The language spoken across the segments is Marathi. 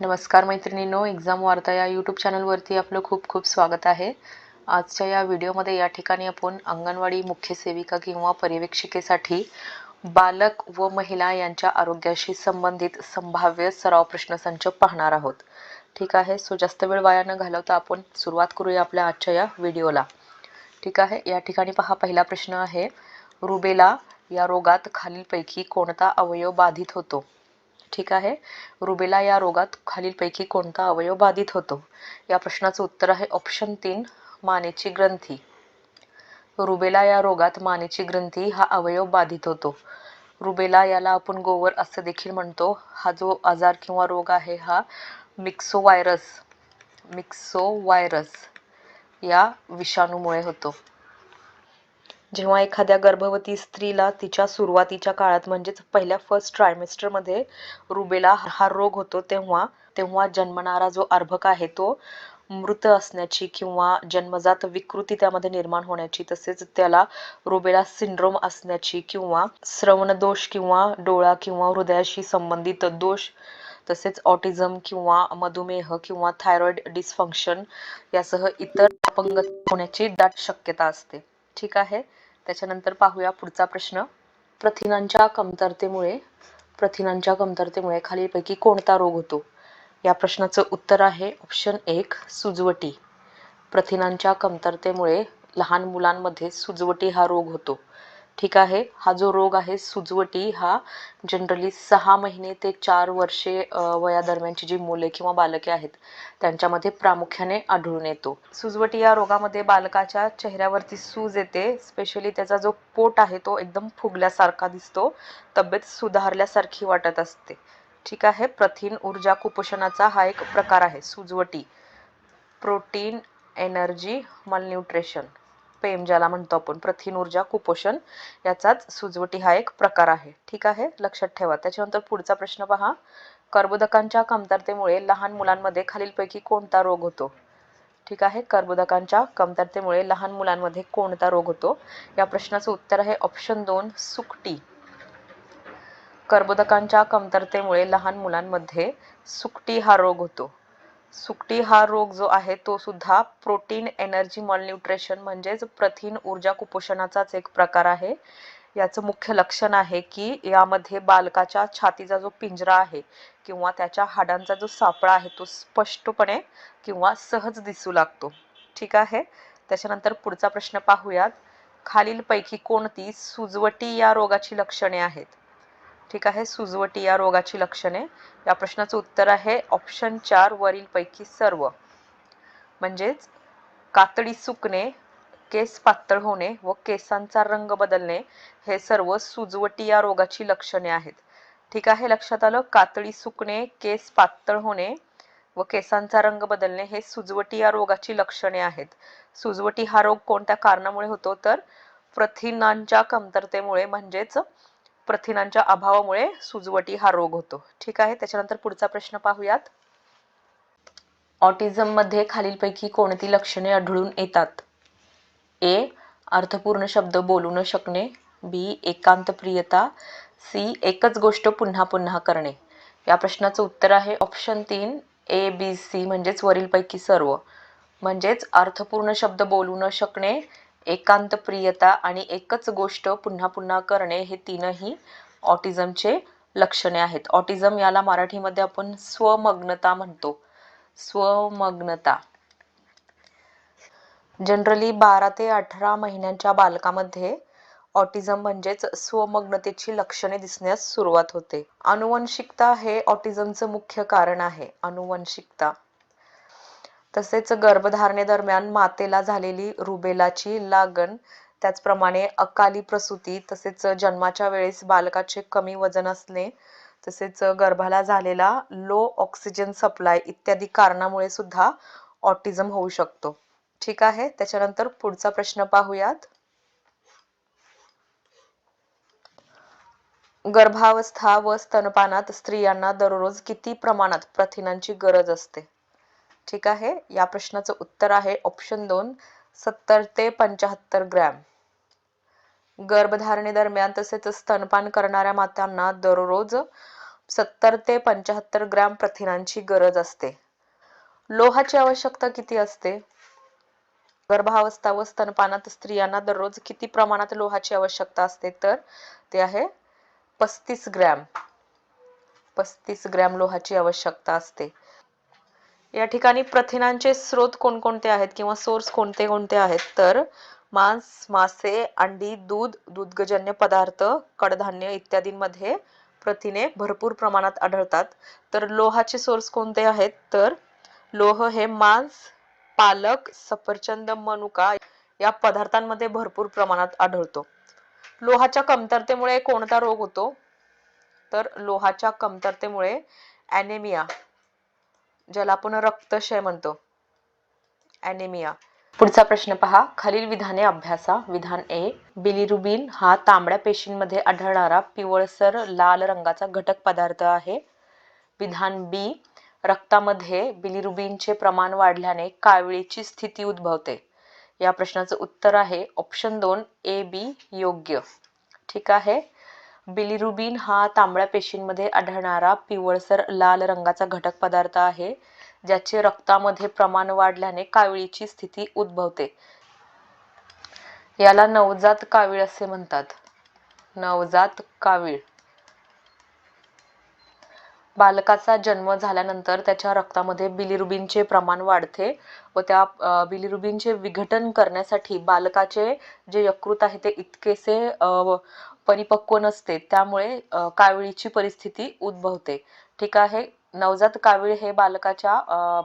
नमस्कार मैत्रिणींनो एक्झाम वार्ता या यूट्यूब चॅनलवरती आपलं खूप खूप स्वागत आहे. आजच्या या व्हिडिओमध्ये या ठिकाणी आपण अंगणवाडी मुख्य सेविका किंवा पर्यवेक्षिकेसाठी बालक व महिला यांच्या आरोग्याशी संबंधित संभाव्य सराव प्रश्नसंच पाहणार आहोत. ठीक आहे? सो जास्त वेळ वाया न घालवता आपण सुरुवात करूया आपल्या आजच्या या व्हिडिओला ठीक आहे? या ठिकाणी पहा पहिला प्रश्न आहे रुबेला या रोगात खालीलपैकी कोणता अवयव बाधित होतो? ठीक आहे. रुबेला या रोगात खालीलपैकी कोणता अवयव बाधित होतो? या प्रश्नाचं उत्तर आहे ऑप्शन तीन मानेची ग्रंथी. रुबेला या रोगात मानेची ग्रंथी हा अवयव बाधित होतो. रुबेला याला आपण गोवर असं देखील म्हणतो. हा जो आजार किंवा रोग आहे हा मिक्सो व्हायरस मिक्सो व्हायरस या विषाणूमुळे होतो. जेव्हा एखाद्या गर्भवती स्त्रीला तिच्या सुरुवातीच्या काळात म्हणजेच पहिल्या फर्स्ट ट्रायमेस्टरमध्ये रुबेला हा रोग होतो तेव्हा तेव्हा जन्मणारा जो अर्भक आहे तो मृत असण्याची किंवा जन्मजात विकृती त्यामध्ये निर्माण होण्याची तसेच त्याला रुबेला सिंड्रोम असण्याची किंवा श्रवणदोष किंवा डोळा किंवा हृदयाशी संबंधित दोष तसेच ऑटिझम किंवा मधुमेह किंवा थायरॉइड डिस्फंक्शन यासह इतर अपंग होण्याची दाट शक्यता असते. ठीक आहे? त्याच्यानंतर पाहूया पुढचा प्रश्न. प्रथिनांच्या कमतरतेमुळे प्रथिनांच्या कमतरतेमुळे खालीलपैकी कोणता रोग होतो? या प्रश्नाचं उत्तर आहे ऑप्शन एक सुजवटी. प्रथिनांच्या कमतरतेमुळे लहान मुलांमध्ये सुजवटी हा रोग होतो. ठीक आहे. हा जो रोग आहे सुजवटी हा जनरली सहा महिने ते चार वर्षे वयादरम्यानची जी मुले किंवा बालके आहेत त्यांच्यामध्ये प्रामुख्याने आढळून येतो. सुजवटी या रोगामध्ये बालकाच्या चेहऱ्यावरती सूज येते. स्पेशली त्याचा जो पोट आहे तो एकदम फुगल्यासारखा दिसतो. तब्येत सुधारल्यासारखी वाटत असते. ठीक आहे. प्रथिन ऊर्जा कुपोषणाचा हा एक प्रकार आहे सुजवटी. Protein energy malnutrition. पेम ज्याला म्हणतो आपण प्रथिन ऊर्जा कुपोषण याचाच सुजवटी हा एक प्रकार आहे. ठीक आहे? लक्षात ठेवा. त्याच्यानंतर पुढचा प्रश्न पहा. कर्बोदकांच्या कमतरतेमुळे लहान मुलांमध्ये खालीलपैकी कोणता रोग होतो? ठीक आहे? कर्बोदकांच्या कमतरतेमुळे लहान मुलांमध्ये कोणता रोग होतो? या प्रश्नाचं उत्तर आहे ऑप्शन दोन सुकटी. कर्बोदकांच्या कमतरतेमुळे लहान मुलांमध्ये सुकटी हा रोग होतो. सुकटी हा रोग जो आहे तो सुद्धा प्रोटीन एनर्जी मलन्यूट्रिशन म्हणजेच प्रथिन ऊर्जा कुपोषणाचाच एक प्रकार आहे. याचं मुख्य लक्षण आहे की यामध्ये बालकाच्या छातीचा जो पिंजरा आहे किंवा त्याच्या हाडांचा जो सापळा आहे तो स्पष्टपणे किंवा सहज दिसू लागतो. ठीक आहे? त्याच्यानंतर पुढचा प्रश्न पाहूयात. खालीलपैकी कोणती सुजवटी या रोगाची लक्षणे आहेत? ठीक आहे सुजवटी या रोगाची लक्षणे. या प्रश्नाचं उत्तर आहे ऑप्शन चार वरीलपैकी सर्व. म्हणजेच कातडी सुकणे केस पातळ होणे व केसांचा रंग बदलणे हे सर्व सुजवटी या रोगाची लक्षणे आहेत. ठीक आहे लक्षात आलं? कातडी सुकणे केस पातळ होणे व केसांचा रंग बदलणे हे सुजवटी या रोगाची लक्षणे आहेत. सुजवटी हा रोग कोणत्या कारणामुळे होतो? तर प्रथिनांच्या कमतरतेमुळे म्हणजेच प्रथिनांच्या अभावामुळे सुजवटी हा रोग होतो. ठीक आहे त्याच्यानंतर पुढचा प्रश्न पाहूयात. ऑटिझममध्ये खालीलपैकी कोणती लक्षणे आढळून येतात? ए अर्थपूर्ण शब्द बोलू न शकणे. बी एकांत प्रियता. सी एकच गोष्ट पुन्हा पुन्हा करणे. या प्रश्नाचं उत्तर आहे ऑप्शन तीन ए बी सी म्हणजेच वरीलपैकी सर्व. म्हणजेच अर्थपूर्ण शब्द बोलू न शकणे एकांत प्रियता आणि एकच गोष्ट पुन्हा पुन्हा करणे हे तीनही ऑटिझमचे लक्षणे आहेत. ऑटिझम याला मराठीमध्ये आपण स्वमग्नता म्हणतो. स्वमग्नता. जनरली बारा ते अठरा महिन्यांच्या बालकामध्ये ऑटिझम म्हणजेच स्वमग्नतेची लक्षणे दिसण्यास सुरुवात होते. अनुवंशिकता हे ऑटिझमचं मुख्य कारण आहे. अनुवंशिकता. तसेच गर्भधारणेदरम्यान मातेला झालेली रुबेलाची लागण त्याचप्रमाणे अकाली प्रसूती तसेच जन्माच्या वेळेस बालकाचे कमी वजन असणे तसेच गर्भाला झालेला लो ऑक्सिजन सप्लाय इत्यादी कारणामुळे सुद्धा ऑटिझम होऊ शकतो. ठीक आहे त्याच्यानंतर पुढचा प्रश्न पाहूयात. गर्भावस्था व स्तनपानात स्त्रियांना दररोज किती प्रमाणात प्रथिनांची गरज असते? ठीक आहे? या प्रश्नाचं उत्तर आहे ऑप्शन दोन सत्तर ते पंचाहत्तर ग्रॅम. गर्भधारणेदरम्यान तसेच स्तनपान करणाऱ्या मातांना दररोज सत्तर ते पंच्याहत्तर ग्रॅम प्रथिनांची गरज असते. लोहाची आवश्यकता किती असते? गर्भावस्था व स्तनपानात स्त्रियांना दररोज किती प्रमाणात लोहाची आवश्यकता असते? तर ते आहे पस्तीस ग्रॅम. पस्तीस ग्रॅम लोहाची आवश्यकता असते. या ठिकाणी प्रथिनांचे स्रोत कोणकोणते आहेत किंवा सोर्स कोणते कोणते आहेत? तर मांस मासे अंडी दूध दुग्धजन्य पदार्थ कडधान्य इत्यादींमध्ये प्रथिने भरपूर प्रमाणात आढळतात. तर लोहाचे सोर्स कोणते आहेत? तर लोह हे मांस पालक सफरचंद मनुका या पदार्थांमध्ये भरपूर प्रमाणात आढळतो. लोहाच्या कमतरतेमुळे कोणता रोग होतो? तर लोहाच्या कमतरतेमुळे ॲनेमिया ज्याला आपण रक्तक्षय म्हणतो. ॲनेमिया पुढचा प्रश्न पहा. खालील विधाने अभ्यासा. विधान ए बिलिरुबिन हा तांबड्या पेशींमध्ये आढळणारा पिवळसर लाल रंगाचा घटक पदार्थ आहे. विधान बी रक्तामध्ये बिलिरुबिनचे प्रमाण वाढल्याने काविळीची स्थिती उद्भवते. या प्रश्नाचं उत्तर आहे. ऑप्शन दोन ए बी योग्य. ठीक आहे? बिलिरुबिन हा तांबड्या पेशींमध्ये आढळणारा पिवळसर लाल रंगाचा घटक पदार्थ आहे ज्याचे रक्तामध्ये प्रमाण वाढल्याने काविळीची स्थिती उद्भवते. याला नवजात कावीळ असे म्हणतात. नवजात कावीळ. बालकाचा जन्म झाल्यानंतर त्याच्या रक्तामध्ये बिलिरुबिनचे प्रमाण वाढते व त्या बिलिरुबिनचे विघटन करण्यासाठी बालकाचे जे यकृत आहे ते इतकेसे परिपक्व नसते त्यामुळे अ, काविळीची परिस्थिती उद्भवते. ठीक आहे नवजात कावीळ हे बालकाच्या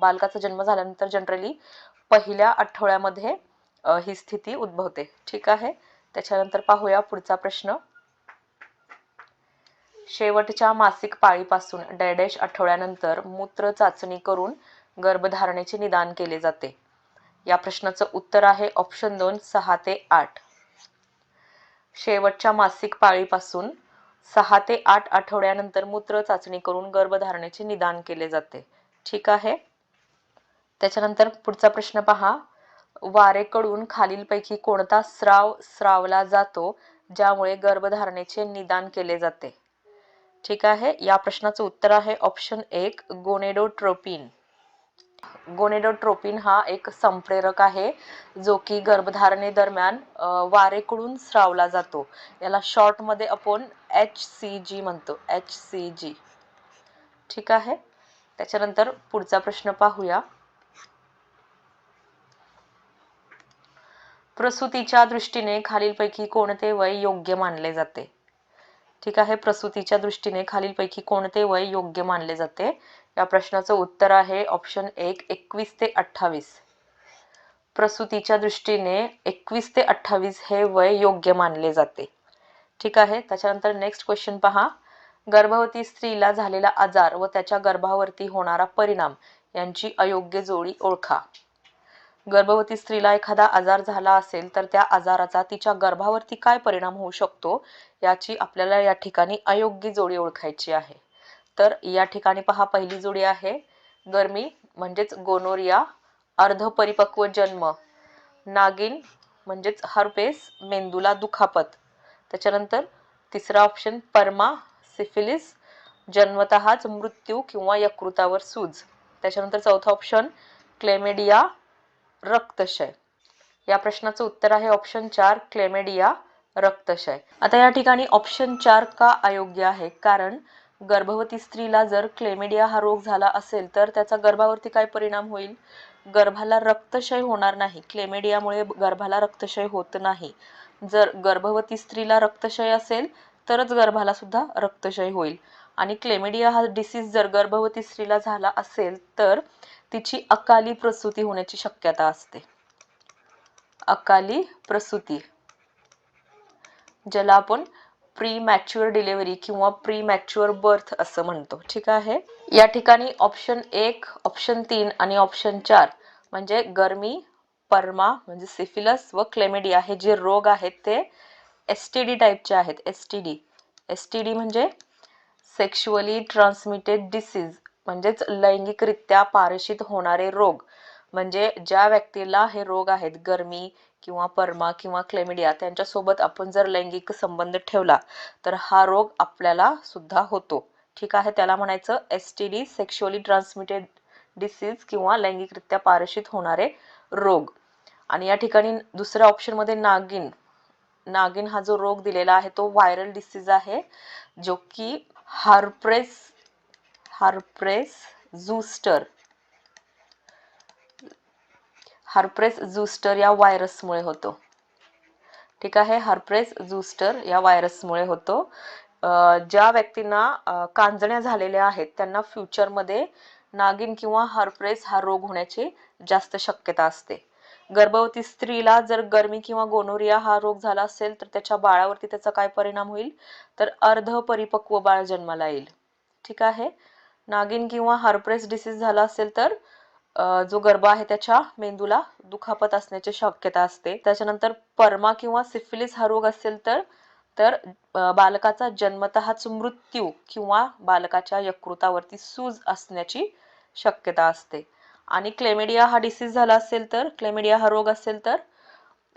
बालकाचा जन्म झाल्यानंतर जनरली पहिल्या आठवड्यामध्ये ही स्थिती उद्भवते. ठीक आहे त्याच्यानंतर पाहूया पुढचा प्रश्न. शेवटच्या मासिक पाळीपासून डॅडॅश आठवड्यानंतर मूत्र चाचणी करून गर्भधारणेचे निदान केले जाते. या प्रश्नाचं उत्तर आहे ऑप्शन दोन सहा ते आठ. शेवटच्या मासिक पाळीपासून सहा ते आठ आठवड्यानंतर मूत्र चाचणी करून गर्भधारणेचे निदान केले जाते. ठीक आहे? त्याच्यानंतर पुढचा प्रश्न पहा. वारेकडून खालीलपैकी कोणता स्राव स्रावला जातो ज्यामुळे गर्भधारणेचे निदान केले जाते? ठीक आहे. या प्रश्नाचं उत्तर आहे ऑप्शन एक गोनेडोट्रोपिन गोनेडोट्रोपिन हा एक संप्रेरक आहे जो की गर्भधारणेदरम्यान अ, वारेकडून स्रावला जातो. याला शॉर्टमध्ये आपण एच सी जी म्हणतो. एच सी जी ठीक आहे? त्याच्यानंतर पुढचा प्रश्न पाहूया. प्रसूतीच्या दृष्टीने खालीलपैकी कोणते वय योग्य मानले जाते? ठीक आहे प्रसूतीच्या दृष्टीने खालीलपैकी कोणते वय योग्य मानले जाते? या प्रश्नाचं उत्तर आहे ऑप्शन एक एकवीस ते अठ्ठावीस. प्रसूतीच्या दृष्टीने एकवीस ते अठ्ठावीस हे वय योग्य मानले जाते. ठीक आहे त्याच्यानंतर नेक्स्ट क्वेश्चन पहा. गर्भवती स्त्रीला झालेला आजार व त्याच्या गर्भावरती होणारा परिणाम यांची अयोग्य जोडी ओळखा. गर्भवती स्त्रीला एखादा आजार झाला असेल तर त्या आजाराचा तिच्या गर्भावरती काय परिणाम होऊ शकतो याची आपल्याला या ठिकाणी अयोग्य जोडी ओळखायची आहे. तर या ठिकाणी पहा पहिली जोडी आहे. गर्मी म्हणजेच गोनोरिया अर्धपरिपक्व जन्म. नागिन म्हणजेच हर्पेस मेंदूला दुखापत. त्याच्यानंतर तिसरा ऑप्शन परमा सिफिलिस जन्मतःच मृत्यू किंवा यकृतावर सूज. त्याच्यानंतर चौथा ऑप्शन क्लेमेडिया रक्तक्षय. या प्रश्नाचं उत्तर आहे ऑप्शन चार क्लेमेडिया रक्तक्षय. आता या ठिकाणी ऑप्शन चार का अयोग्य आहे? कारण गर्भवती स्त्रीला जर क्लेमेडिया हा रोग झाला असेल तर त्याचा गर्भावरती काय परिणाम होईल? गर्भाला रक्तक्षय होणार नाही. क्लेमेडियामुळे गर्भाला रक्तक्षय होत नाही. जर गर्भवती स्त्रीला रक्तक्षय असेल तरच गर्भाला सुद्धा रक्तक्षय होईल. आणि क्लेमेडिया हा डिसीज जर गर्भवती स्त्रीला झाला असेल तर तिची अकाली प्रसूती होण्याची शक्यता असते. अकाली प्रसूती. ज्याला आपण प्री मॅच्युअर डिलिव्हरी किंवा प्री मॅच्युअर बर्थ असं म्हणतो. ठीक आहे? या ठिकाणी ऑप्शन एक ऑप्शन तीन आणि ऑप्शन चार म्हणजे गर्मी परमा म्हणजे सिफिलस व क्लेमेडिया हे जे रोग आहेत ते एस टी डी टाईपचे आहेत. S T D S T D म्हणजे सेक्शुअली ट्रान्समिटेड डिसीज म्हणजेच लैंगिकरित्या पारेषित होणारे रोग. म्हणजे ज्या व्यक्तीला हे रोग आहेत गरमी किंवा परमा किंवा क्लेमिडिया त्यांच्यासोबत आपण जर लैंगिक संबंध ठेवला तर हा रोग आपल्याला सुद्धा होतो. ठीक आहे? त्याला म्हणायचं S T D sexually transmitted disease किंवा लैंगिकरित्या पारेषित होणारे रोग. आणि या ठिकाणी दुसऱ्या ऑप्शनमध्ये नागिन नागिन हा जो रोग दिलेला आहे तो व्हायरल डिसीज आहे जो की हार्प्रेस हार्प्रेस झुस्टर हार्प्रेस झुस्टर या व्हायरसमुळे होतो. ठीक आहे? हार्प्रेस झुस्टर या व्हायरसमुळे होतो. ज्या व्यक्तींना कांजण्या झालेल्या आहेत त्यांना फ्युचरमध्ये नागिन किंवा हार्प्रेस हा रोग होण्याची जास्त शक्यता असते. गर्भवती स्त्रीला जर गर्मी किंवा गोनोरिया हा रोग झाला असेल तर त्याच्या बाळावरती त्याचा काय परिणाम होईल? तर अर्ध परिपक्व बाळ जन्माला येईल. ठीक आहे? नागिन किंवा हार्प्रेस डिसीज झाला असेल तर जो गर्भ आहे त्याच्या मेंदूला दुखापत असण्याची शक्यता असते. त्याच्यानंतर परमा किंवा सिफिलिस हा रोग असेल तर तर बालकाचा जन्मतःच मृत्यू किंवा बालकाच्या यकृतावरती सूज असण्याची शक्यता असते. आणि क्लेमेडिया हा डिसीज झाला असेल तर क्लेमेडिया हा रोग असेल तर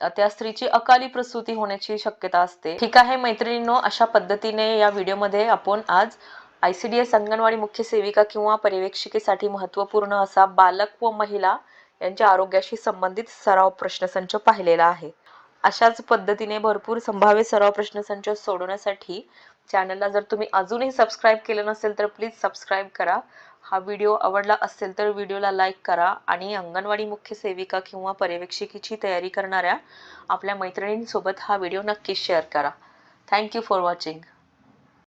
त्या स्त्रीची अकाली प्रसूती होण्याची शक्यता असते. ठीक आहे मैत्रिणींनो अशा पद्धतीने या व्हिडिओमध्ये आपण आज I C D S anganwadi मुख्य सेविका किंवा पर्यवेक्षिकेसाठी महत्त्वपूर्ण असा बालक व महिला यांच्या आरोग्याशी संबंधित सराव प्रश्नसंच पाहिलेला आहे. अशाच पद्धतीने भरपूर संभाव्य सराव प्रश्नसंच सोडवण्यासाठी चॅनलला जर तुम्ही अजूनही सबस्क्राईब केलं नसेल तर प्लीज सबस्क्राईब करा. हा व्हिडिओ आवडला असेल तर व्हिडिओला लाईक करा आणि अंगणवाडी मुख्य सेविका किंवा पर्यवेक्षिकेची तयारी करणाऱ्या आपल्या मैत्रिणींसोबत हा व्हिडिओ नक्कीच शेअर करा. Thank you for watching.